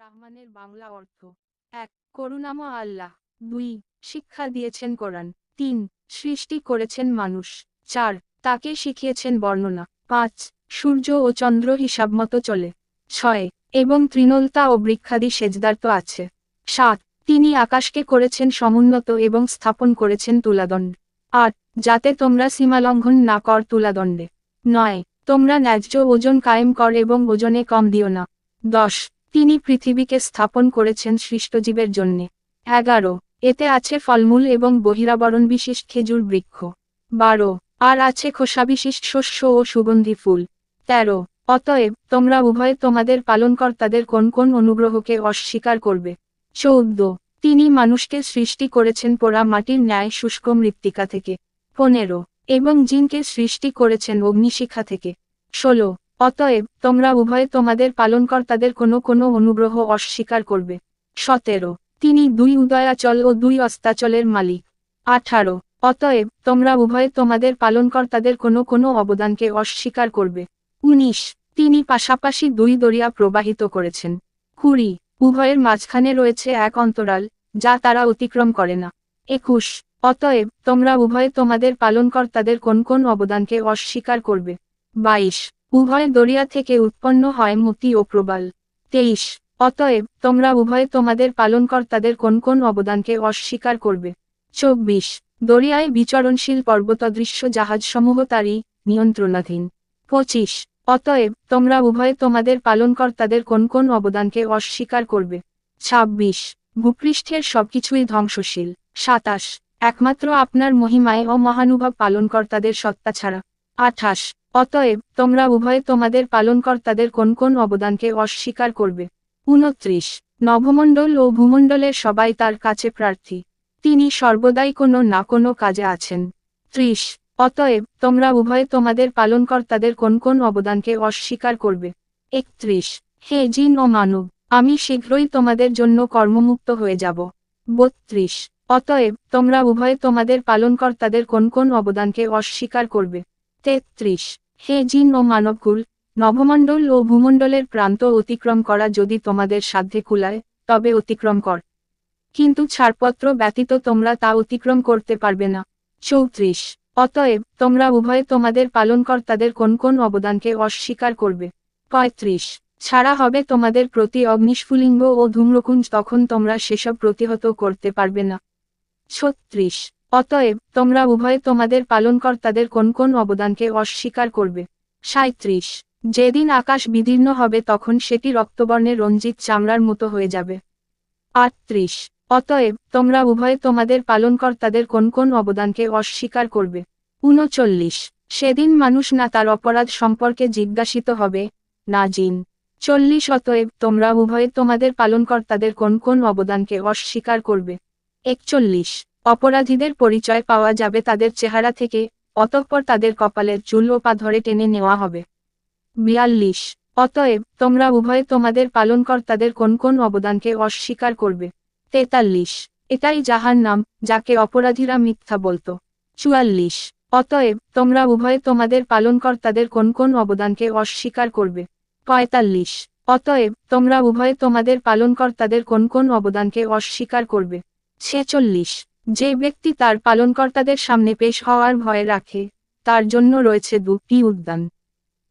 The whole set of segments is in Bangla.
রাহমানের বাংলা অর্থ। এক করুণাম আল্লাহ। দুই, শিক্ষা দিয়েছেন কোরআন। তিন, সৃষ্টি করেছেন মানুষ। চার, তাকে শিখিয়েছেন বর্ণনা। পাঁচ, সূর্য ও চন্দ্র হিসাবমতো চলে। ছয়, এবং তৃণলতা ও বৃক্ষাদি সেজদার্ত আছে। সাত, তিনি আকাশকে করেছেন সমুন্নত এবং স্থাপন করেছেন তুলাদণ্ড। আট, যাতে তোমরা সীমালঙ্ঘন না কর তুলাদণ্ডে। নয়, তোমরা ন্যায্য ওজন কায়েম কর এবং ওজনে কম দিও না। দশ তিনি পৃথিবীকে স্থাপন করেছেন সৃষ্টজীবের জন্যে। এগারো, এতে আছে ফলমূল এবং বহিরাবরণ বিশিষ্ট খেজুর বৃক্ষ। বারো, আর আছে খোসাবিশিষ্ট শস্য ও সুগন্ধি ফুল। তেরো, অতএব তোমরা উভয়ে তোমাদের পালনকর্তাদের কোন কোন অনুগ্রহকে অস্বীকার করবে? চৌদ্দ, তিনি মানুষকে সৃষ্টি করেছেন পোড়া মাটির ন্যায় শুষ্ক মৃত্তিকা থেকে। পনেরো, এবং জিনকে সৃষ্টি করেছেন অগ্নিশিখা থেকে। ষোলো অতএব, তোমরা উভয়ে তোমাদের পালনকর্তাদের কোনো কোনো অনুগ্রহ অস্বীকার করবে। সতেরো। তিনি দুই উদয়াচল ও দুই অস্তাচলের মালিক। আঠারো। অতএব, তোমরা উভয়ে তোমাদের পালনকর্তাদের কোনো কোনো অবদানকে অস্বীকার করবে। উনিশ। তিনি পাশাপাশি দুই দরিয়া প্রবাহিত করেছেন। কুড়ি। উভয়ের মাঝখানে রয়েছে এক অন্তরাল, যা তারা অতিক্রম করে না। একুশ। অতএব, তোমরা উভয়ে তোমাদের পালনকর্তাদের কোন কোন অবদানকে অস্বীকার করবে। বাইশ। উভয় দরিয়া থেকে উৎপন্ন হয় মতি ও প্রবাল। তেইশ, অতএব তোমরা উভয়ে তোমাদের পালনকর্তাদের কোন কোন অবদানকে অস্বীকার করবে? চব্বিশ, দরিয়ায় বিচরণশীল পর্বতদৃশ্য জাহাজসমূহ তারই নিয়ন্ত্রণাধীন। পঁচিশ, অতএব তোমরা উভয়ে তোমাদের পালনকর্তাদের কোন কোন অবদানকে অস্বীকার করবে? ছাব্বিশ, ভূপৃষ্ঠের সবকিছুই ধ্বংসশীল। সাতাশ, একমাত্র আপনার মহিমায় ও মহানুভব পালনকর্তাদের সত্তা ছাড়া আঠাশ। অতএব, তোমরা উভয়ে তোমাদের পালনকর্তাদের কোন কোন অবদানকে অস্বীকার করবে? উনত্রিশ নভমণ্ডল ও ভূমণ্ডলের সবাই তার কাছে প্রার্থী। তিনি সর্বদাই কোনো না কোনো কাজে আছেন। ত্রিশ। অতএব, তোমরা উভয়ে তোমাদের পালনকর্তাদের কোন কোন অবদানকে অস্বীকার করবে? একত্রিশ। হে জিন ও মানব, আমি শীঘ্রই তোমাদের জন্য কর্মমুক্ত হয়ে যাব। বত্রিশ। অতএব, তোমরা উভয়ে তোমাদের পালনকর্তাদের কোন কোন অবদানকে অস্বীকার করবে? তেত্রিশ। হে জিন ও মানবকুল নভমণ্ডল ও ভূমণ্ডলের প্রান্ত অতিক্রম করা যদি তোমাদের সাধ্যে কুলায়, তবে অতিক্রম কর। কিন্তু ছাড়পত্র ব্যতীত তোমরা তা অতিক্রম করতে পারবে না। চৌত্রিশ। অতএব তোমরা উভয়ে তোমাদের পালনকর্তাদের কোন কোন অবদানকে অস্বীকার করবে? পঁয়ত্রিশ। ছাড়া হবে তোমাদের প্রতি অগ্নিস্ফুলিঙ্গ ও ধূম্রকুঞ্জ তখন তোমরা সেসব প্রতিহত করতে পারবে না। ছত্রিশ। অতএব, তোমরা উভয়ে তোমাদের পালনকর্তাদের কোন কোন অবদানকে অস্বীকার করবে? সাঁত্রিশ যেদিন আকাশ বিদীর্ণ হবে তখন সেটি রক্তবর্ণের রঞ্জিত চামড়ার মতো হয়ে যাবে। আটত্রিশ। অতএব, তোমরা উভয়ে তোমাদের পালনকর্তাদের কোন কোন অবদানকে অস্বীকার করবে? উনচল্লিশ। সেদিন মানুষ না তার অপরাধ সম্পর্কে জিজ্ঞাসিত হবে? না, জিন। চল্লিশ। অতএব, তোমরা উভয়ে তোমাদের পালনকর্তাদের কোন কোন অবদানকে অস্বীকার করবে? একচল্লিশ। অপরাধীদের পরিচয় পাওয়া যাবে তাদের চেহারা থেকে, অতঃপর তাদের কপালের চুল ও পা ধরে টেনে নেওয়া হবে। বিয়াল্লিশ। অতএব, তোমরা উভয়ে তোমাদের পালনকর্তাদের কোন কোন অবদানকে অস্বীকার করবে? তেতাল্লিশ। এটাই যাহার নাম, যাকে অপরাধীরা মিথ্যা বলতো। চুয়াল্লিশ। অতএব, তোমরা উভয়ে তোমাদের পালনকর্তাদের কোন কোন অবদানকে অস্বীকার করবে? পঁয়তাল্লিশ। অতএব, তোমরা উভয়ে তোমাদের পালনকর্তাদের কোন কোন অবদানকে অস্বীকার করবে? ছেচল্লিশ। যে ব্যক্তি তার পালনকর্তাদের সামনে পেশ হওয়ার ভয় রাখে, তার জন্য রয়েছে দুটি উদ্যান।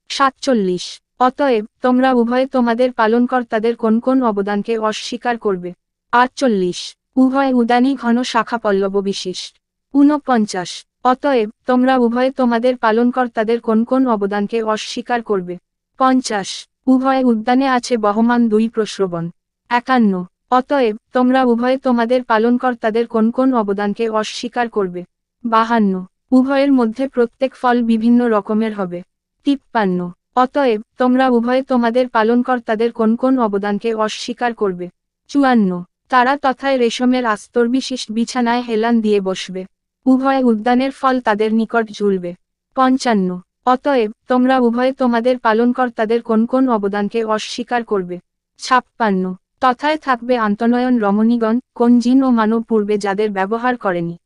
সাতচল্লিশ। অতএব, তোমরা উভয়ে তোমাদের পালনকর্তাদের কোন কোন অবদানকে অস্বীকার করবে? আটচল্লিশ। উভয় উদানী ঘন শাখা পল্লব বিশিষ্ট ঊনপঞ্চাশ। অতএব, তোমরা উভয়ে তোমাদের পালনকর্তাদের কোন কোন অবদানকে অস্বীকার করবে? পঞ্চাশ। উভয় উদ্যানে আছে বহমান দুই প্রশ্রবণ একান্ন। অতএব, তোমরা উভয়ে তোমাদের পালনকর্তাদের কোন কোন অবদানকে অস্বীকার করবে? বাহান্ন। উভয়ের মধ্যে প্রত্যেক ফল বিভিন্ন রকমের হবে। তিপ্পান্ন। অতএব, তোমরা উভয়ে তোমাদের পালনকর্তাদের কোন কোন অবদানকে অস্বীকার করবে? চুয়ান্ন। তারা তথায় রেশমের আস্তর বিশিষ্ট বিছানায় হেলান দিয়ে বসবে। উভয় উদ্যানের ফল তাদের নিকট ঝুলবে। পঞ্চান্ন। অতএব, তোমরা উভয়ে তোমাদের পালনকর্তাদের কোন কোন অবদানকে অস্বীকার করবে? ছাপ্পান্ন। তথায় থাকবে আন্তনয়ন রমণীগণ, কোন জিন ও মানব পূর্বে যাদের ব্যবহার করেনি?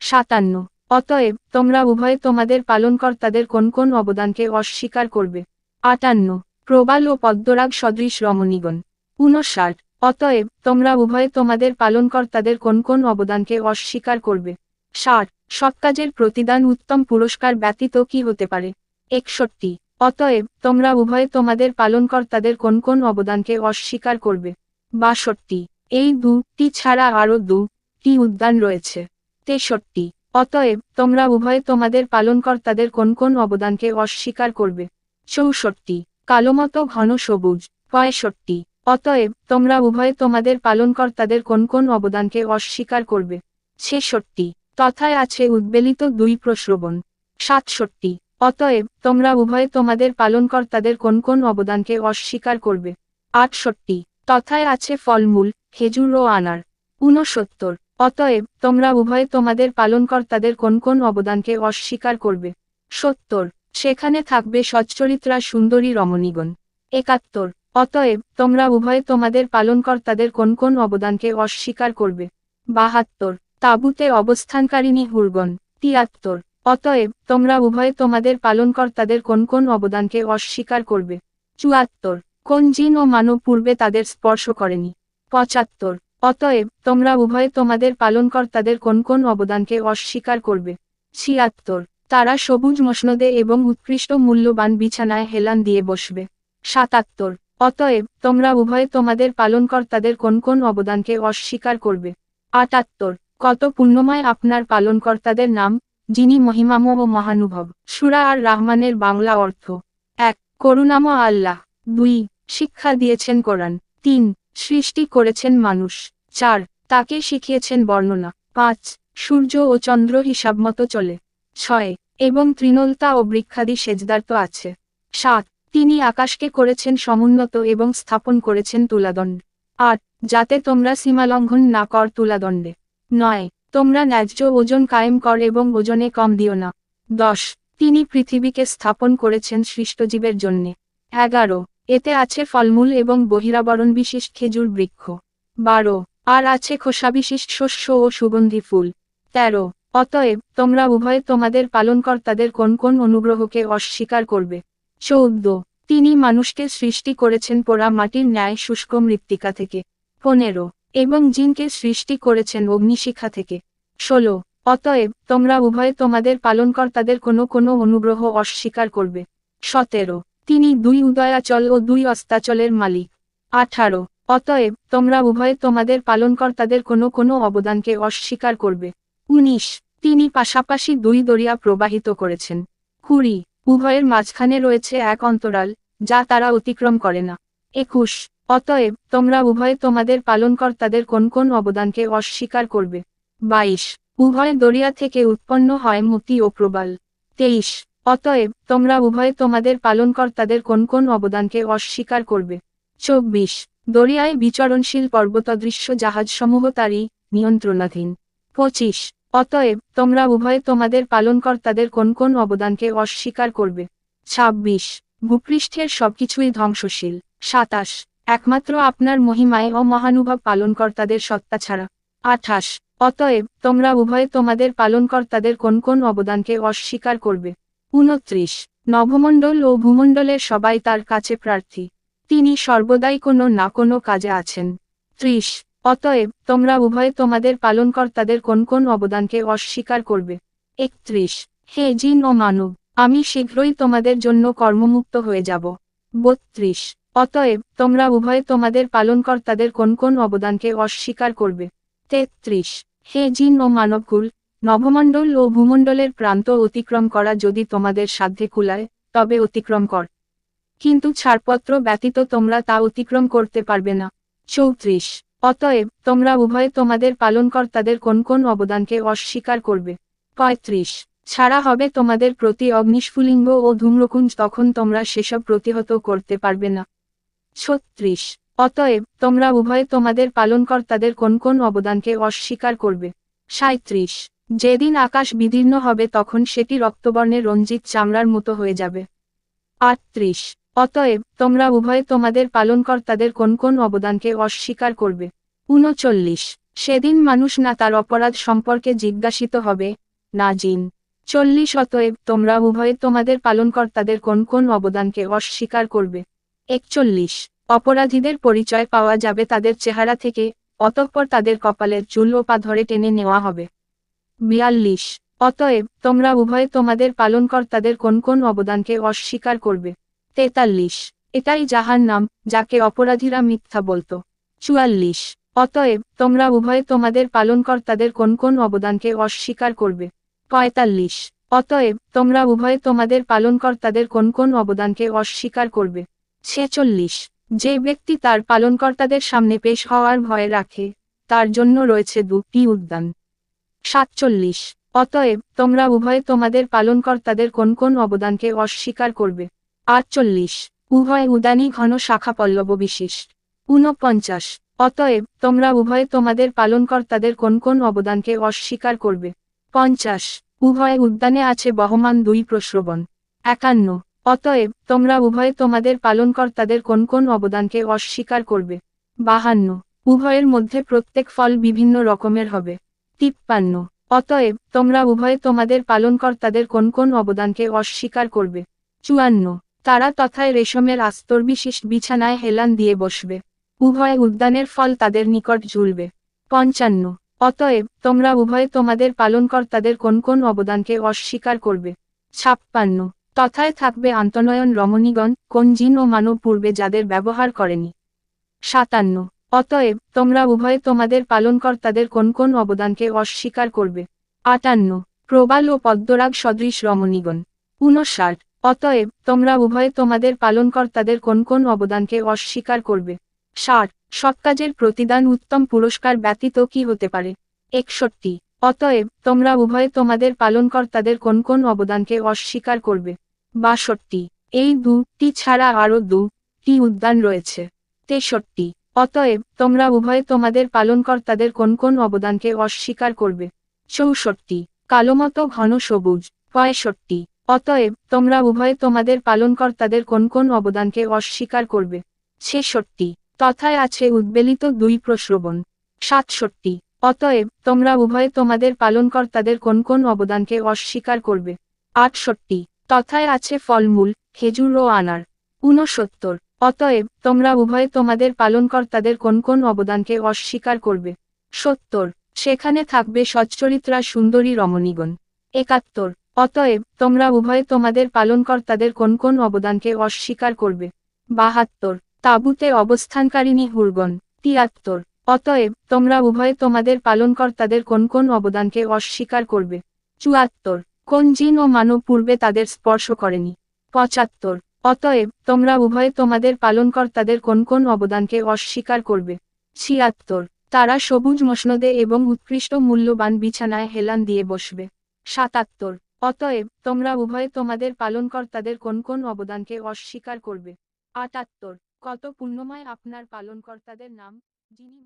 সাতান্ন। অতএব, তোমরা উভয়ে তোমাদের পালনকর্তাদের কোন কোন অবদানকে অস্বীকার করবে? আটান্ন। প্রবাল ও পদ্মরাগ সদৃশ রমণীগণ। উনষাট অতএব, তোমরা উভয়ে তোমাদের পালনকর্তাদের কোন কোন অবদানকে অস্বীকার করবে? ষাট। সৎ কাজের প্রতিদান উত্তম পুরস্কার ব্যতীত কি হতে পারে? একষট্টি। অতএব তোমরা উভয়ে তোমাদের পালনকর্তাদের কোন কোন অবদানকে অস্বীকার করবে? বাষট্টি। এই দুটি ছাড়া আরও দুটি উদ্যান রয়েছে। তেষট্টি। অতএব তোমরা উভয়ে তোমাদের পালনকর্তাদের কোন কোন অবদানকে অস্বীকার করবে? চৌষট্টি। কালোমতো ঘন সবুজ। পঁয়ষট্টি। অতএব তোমরা উভয়ে তোমাদের পালনকর্তাদের কোন কোন অবদানকে অস্বীকার করবে? ছেষট্টি। তথায় আছে উদ্বেলিত দুই প্রশ্রবণ। সাতষট্টি। অতএব, তোমরা উভয়ে তোমাদের পালনকর্তাদের কোন কোন অবদানকে অস্বীকার করবে? আটষট্টি। তথায় আছে ফলমূল, খেজুর ও আনার। ঊনসত্তর। অতএব, তোমরা উভয়ে তোমাদের পালনকর্তাদের কোন কোন অবদানকে অস্বীকার করবে? সত্তর। সেখানে থাকবে সচ্চরিত্রা সুন্দরী রমণীগণ। একাত্তর। অতএব, তোমরা উভয়ে তোমাদের পালনকর্তাদের কোন কোন অবদানকে অস্বীকার করবে? বাহাত্তর। তাঁবুতে অবস্থানকারিণী হুরগণ। তিয়াত্তর। অতএব, তোমরা উভয়ে তোমাদের পালনকর্তাদের কোন কোন অবদানকে অস্বীকার করবে? চুয়াত্তর। কোন জিন ও মানব পূর্বে তাদের স্পর্শ করেনি? পঁচাত্তর। অতএব, তোমরা উভয়ে তোমাদের পালনকর্তাদের কোন কোন অবদানকে অস্বীকার করবে? ছিয়াত্তর। তারা সবুজ মসনদে এবং উৎকৃষ্ট মূল্যবান বিছানায় হেলান দিয়ে বসবে। সাতাত্তর। অতএব, তোমরা উভয়ে তোমাদের পালনকর্তাদের কোন কোন অবদানকে অস্বীকার করবে? আটাত্তর। কত পুণ্যময় আপনার পালনকর্তাদের নাম? যিনি মহিমাম ও মহানুভব। সুরা আর রাহমানের বাংলা অর্থ, এক করুণাম আল্লাহ। দুই, শিক্ষা দিয়েছেন কোরআন। তিন, সৃষ্টি করেছেন মানুষ। চার, তাকে শিখিয়েছেন বর্ণনা। পাঁচ, সূর্য ও চন্দ্র হিসাবমতো চলে। ছয়, এবং তৃণলতা ও বৃক্ষাদি সেজদার তো আছে। সাত, তিনি আকাশকে করেছেন সমুন্নত এবং স্থাপন করেছেন তুলাদণ্ড। আট, যাতে তোমরা সীমালঙ্ঘন না কর তুলাদণ্ডে। নয় তোমরা ন্যায্য ওজন কায়েম কর এবং ওজনে কম দিও না। দশ। তিনি পৃথিবীকে স্থাপন করেছেন সৃষ্টজীবের জন্যে। এগারো। এতে আছে ফলমূল এবং বহিরাবরণ বিশিষ্ট খেজুর বৃক্ষ। বারো। আর আছে খোসাবিশিষ্ট শস্য ও সুগন্ধি ফুল। তেরো। অতএব, তোমরা উভয়ে তোমাদের পালনকর্তাদের কোন কোন অনুগ্রহকে অস্বীকার করবে? চৌদ্দ। তিনি মানুষকে সৃষ্টি করেছেন পোড়া মাটির ন্যায় শুষ্ক মৃত্তিকা থেকে। পনেরো। এবং জিনকে সৃষ্টি করেছেন অগ্নিশিখা থেকে। ষোলো, অতএব তোমরা উভয়ে তোমাদের পালনকর্তাদের কোনো কোনো অনুগ্রহ অস্বীকার করবে। সতেরো, তিনি দুই উদয়াচল ও দুই অস্তাচলের মালিক। আঠারো, অতএব তোমরা উভয়ে তোমাদের পালনকর্তাদের কোনো কোনো অবদানকে অস্বীকার করবে। উনিশ, তিনি পাশাপাশি দুই দরিয়া প্রবাহিত করেছেন। কুড়ি, উভয়ের মাঝখানে রয়েছে এক অন্তরাল, যা তারা অতিক্রম করে না। একুশ অতএব, তোমরা উভয়ে তোমাদের পালনকর্তাদের কোন কোন অবদানকে অস্বীকার করবে? বাইশ, উভয় দরিয়া থেকে উৎপন্ন হয় মতি ও প্রবাল। তেইশ, অতএব, তোমরা উভয়ে তোমাদের পালনকর্তাদের কোন কোন অবদানকে অস্বীকার করবে? চব্বিশ, দরিয়ায় বিচরণশীল পর্বতদৃশ্য জাহাজসমূহ তারই নিয়ন্ত্রণাধীন। পঁচিশ, অতএব, তোমরা উভয়ে তোমাদের পালনকর্তাদের কোন কোন অবদানকে অস্বীকার করবে? ছাব্বিশ, ভূপৃষ্ঠের সবকিছুই ধ্বংসশীল। সাতাশ একমাত্র আপনার মহিমায় ও মহানুভব পালনকর্তাদের সত্তা ছাড়া। আঠাশ, অতএব তোমরা উভয়ে তোমাদের পালনকর্তাদের কোন কোন অবদানকে অস্বীকার করবে? উনত্রিশ নভমণ্ডল ও ভূমণ্ডলের সবাই তার কাছে প্রার্থী। তিনি সর্বদাই কোনো না কোনো কাজে আছেন। ত্রিশ, অতএব তোমরা উভয়ে তোমাদের পালনকর্তাদের কোন কোন অবদানকে অস্বীকার করবে? একত্রিশ, হে জিন ও মানব, আমি শীঘ্রই তোমাদের জন্য কর্মমুক্ত হয়ে যাব। বত্রিশ অতএব, তোমরা উভয়ে তোমাদের পালনকর্তাদের কোন কোন অবদানকে অস্বীকার করবে? তেত্রিশ। হে জিন ও মানবকুল নভমণ্ডল ও ভূমণ্ডলের প্রান্ত অতিক্রম করা যদি তোমাদের সাধ্যে কুলায়, তবে অতিক্রম কর। কিন্তু ছাড়পত্র ব্যতীত তোমরা তা অতিক্রম করতে পারবে না। চৌত্রিশ। অতএব, তোমরা উভয়ে তোমাদের পালনকর্তাদের কোন কোন অবদানকে অস্বীকার করবে? পঁয়ত্রিশ। ছাড়া হবে তোমাদের প্রতি অগ্নিস্ফুলিঙ্গ ও ধূম্রকুঞ্জ তখন তোমরা সেসব প্রতিহত করতে পারবে না। ছত্রিশ। অতএব তোমরা উভয়ে তোমাদের পালনকর্তাদের কোন কোন অবদানকে অস্বীকার করবে? সাঁত্রিশ যেদিন আকাশ বিদীর্ণ হবে তখন সেটি রক্তবর্ণের রঞ্জিত চামড়ার মতো হয়ে যাবে। আটত্রিশ। অতএব তোমরা উভয়ে তোমাদের পালনকর্তাদের কোন কোন অবদানকে অস্বীকার করবে? উনচল্লিশ। সেদিন মানুষ না তার অপরাধ সম্পর্কে জিজ্ঞাসিত হবে? না, জিন। চল্লিশ। অতএব তোমরা উভয়ে তোমাদের পালনকর্তাদের কোন কোন অবদানকে অস্বীকার করবে? একচল্লিশ। অপরাধীদের পরিচয় পাওয়া যাবে তাদের চেহারা থেকে, অতঃপর তাদের কপালের চুল ও পা ধরে টেনে নেওয়া হবে। বিয়াল্লিশ। অতএব, তোমরা উভয়ে তোমাদের পালনকর্তাদের কোন কোন অবদানকে অস্বীকার করবে? তেতাল্লিশ। এটাই যাহার নাম, যাকে অপরাধীরা মিথ্যা বলতো। চুয়াল্লিশ। অতএব, তোমরা উভয়ে তোমাদের পালনকর্তাদের কোন কোন অবদানকে অস্বীকার করবে? পঁয়তাল্লিশ। অতএব, তোমরা উভয়ে তোমাদের পালনকর্তাদের কোন কোন অবদানকে অস্বীকার করবে? ছেচল্লিশ। যে ব্যক্তি তার পালনকর্তাদের সামনে পেশ হওয়ার ভয় রাখে, তার জন্য রয়েছে দুটি উদ্যান। সাতচল্লিশ। অতএব তোমরা উভয়ে তোমাদের পালনকর্তাদের কোন কোন অবদানকে অস্বীকার করবে? আটচল্লিশ। উভয় উদানী ঘন শাখা পল্লব বিশিষ্ট ঊনপঞ্চাশ। অতএব তোমরা উভয়ে তোমাদের পালনকর্তাদের কোন কোন অবদানকে অস্বীকার করবে? পঞ্চাশ। উভয় উদ্যানে আছে বহমান দুই প্রশ্রবণ একান্ন। অতএব, তোমরা উভয়ে তোমাদের পালনকর্তাদের কোন কোন অবদানকে অস্বীকার করবে? বাহান্ন। উভয়ের মধ্যে প্রত্যেক ফল বিভিন্ন রকমের হবে। তিপ্পান্ন। অতএব, তোমরা উভয়ে তোমাদের পালনকর্তাদের কোন কোন অবদানকে অস্বীকার করবে? চুয়ান্ন। তারা তথায় রেশমের আস্তর বিশিষ্ট বিছানায় হেলান দিয়ে বসবে। উভয় উদ্যানের ফল তাদের নিকট ঝুলবে। পঞ্চান্ন। অতএব, তোমরা উভয়ে তোমাদের পালনকর্তাদের কোন কোন অবদানকে অস্বীকার করবে? ছাপ্পান্ন। তথায় থাকবে আন্তনয়ন রমণীগণ, কোন জিন ও মানব পূর্বে যাদের ব্যবহার করেনি? সাতান্ন। অতএব, তোমরা উভয়ে তোমাদের পালনকর্তাদের কোন কোন অবদানকে অস্বীকার করবে? আটান্ন। প্রবাল ও পদ্মরাগ সদৃশ রমণীগণ। ঊনষাট। অতএব, তোমরা উভয়ে তোমাদের পালনকর্তাদের কোন কোন অবদানকে অস্বীকার করবে? ষাট। সৎ কাজের প্রতিদান উত্তম পুরস্কার ব্যতীত কি হতে পারে? একষট্টি। অতএব, তোমরা উভয়ে তোমাদের পালনকর্তাদের কোন কোন অবদানকে অস্বীকার করবে? বাষট্টি। এই দুটি ছাড়া আরও দুটি উদ্যান রয়েছে। তেষট্টি। অতএব তোমরা উভয়ে তোমাদের পালনকর্তাদের কোন কোন অবদানকে অস্বীকার করবে? চৌষট্টি। কালোমতো ঘন সবুজ। পঁয়ষট্টি। অতএব তোমরা উভয়ে তোমাদের পালনকর্তাদের কোন কোন অবদানকে অস্বীকার করবে? ছেষট্টি। তথায় আছে উদ্বেলিত দুই প্রশ্রবণ। সাতষট্টি। অতএব তোমরা উভয়ে তোমাদের পালনকর্তাদের কোন কোন অবদানকে অস্বীকার করবে? আটষট্টি। তথায় আছে ফলমূল, খেজুর ও আনার। ঊনসত্তর। অতএব, তোমরা উভয়ে তোমাদের পালনকর্তাদের কোন কোন অবদানকে অস্বীকার করবে? সত্তর। সেখানে থাকবে সচ্চরিত্রা সুন্দরী রমণীগণ। একাত্তর। অতএব, তোমরা উভয়ে তোমাদের পালনকর্তাদের কোন কোন অবদানকে অস্বীকার করবে? বাহাত্তর। তাঁবুতে অবস্থানকারিণী হুরগণ। তিয়াত্তর। অতএব, তোমরা উভয়ে তোমাদের পালনকর্তাদের কোন কোন অবদানকে অস্বীকার করবে? চুয়াত্তর। কোন জিন ও মানব পূর্বে তাদের স্পর্শ করেনি? পঁচাত্তর। অতএব, তোমরা উভয়ে তোমাদের পালনকর্তাদের কোন কোন অবদানকে অস্বীকার করবে? ছিয়াত্তর। তারা সবুজ মসনদে এবং উৎকৃষ্ট মূল্যবান বিছানায় হেলান দিয়ে বসবে। সাতাত্তর। অতএব, তোমরা উভয়ে তোমাদের পালনকর্তাদের কোন কোন অবদানকে অস্বীকার করবে? আটাত্তর। কত পুণ্যময় আপনার পালনকর্তাদের নাম, যিনি